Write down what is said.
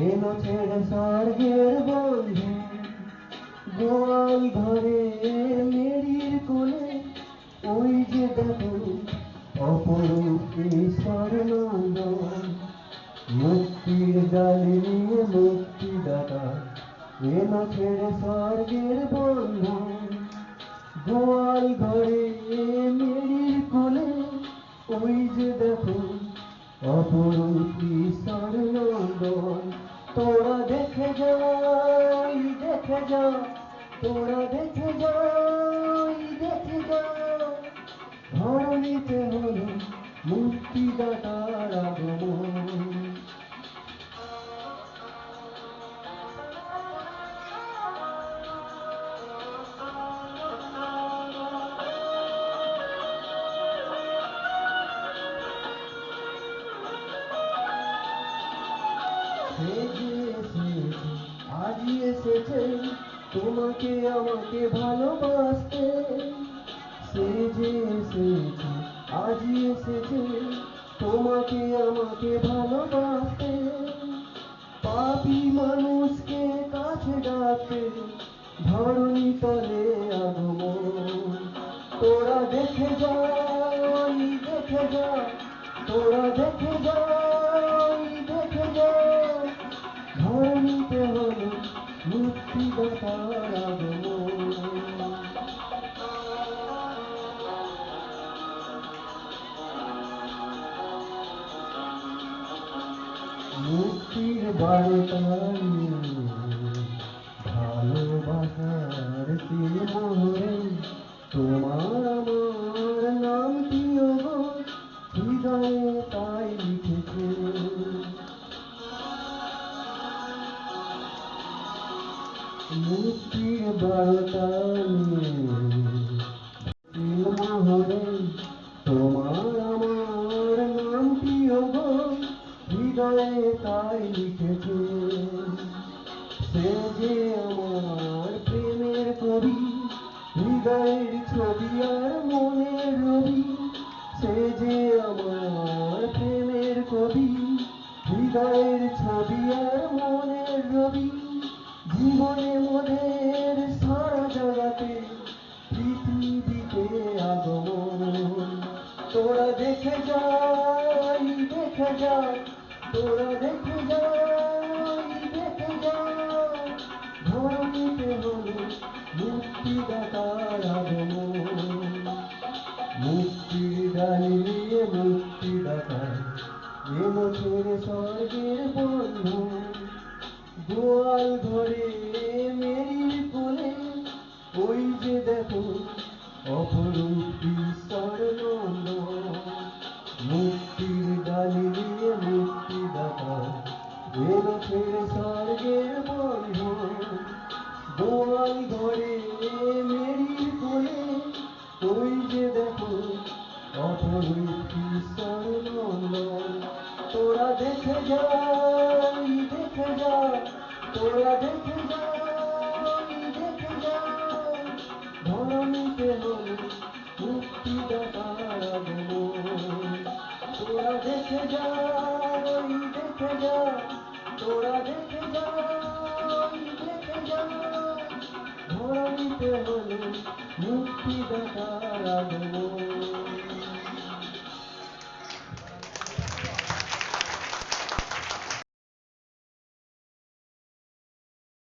এলো ছেড়ে স্বর্গের বন্ধু। গোয়াল ঘরে মেরির কোলে, ওই যে দেখো অপরূপ স্বর্ণন্দন মুক্তির ডালি নিয়ে মুক্তিদাতা, এলো ছেড়ে স্বর্গের বন্ধু। গোয়াল ঘরে মেরির কোলে, ওই যে দেখো অপরূপ স্বর্ণন্দন যা তোরা দেখে যাই দেখে যা ধরণীতে হলো মুক্তিদাতার আগমন। সে যে আজই এসেছে। তোমাকে আমাকে ভালোবাসতে। সে যে এসেছে, আজই এসেছে। তোমাকে আমাকে ভালোবাসতে। পাপি মানুষকে কাছে ডাকতে, ধরণী তলে আগমন। তোরা দেখে যাই দেখে যা। তোরা দেখে যাই মুক্তির বারোটায় ভালোবাসার মোহরে তোমার আমার নামটিও গো হৃদয়ে তাই লিখেছে। মুক্তির বারোটায় মোহরে হৃদয়ের ছবি আর মনের রবি, সে যে আমার প্রেমের কবি। হৃদয়ের ছবি আর মনের রবি, জীবনে মোদের সারা জগতে পৃথিবীতে আগমন। তোরা দেখে যাই দেখে যা, তোরা দেখে মুক্তির ডালি নিয়ে মুক্তিদাতা এ ছেড়ে স্বর্গের বন্ধু গোয়াল ঘরে মেরির কোলে, ওই যে দেখো অপরূপ স্বর্ণন্দ তোরা দেখে যাই দেখে যা তোরা দেখে যাই দেখে যা ধরণীতে হলো আগমন তোরা দেখে যাই দেখে যা তোরা দেখে যাই দেখে যা ধরণীতে হলো মুক্তিদাতার আগমন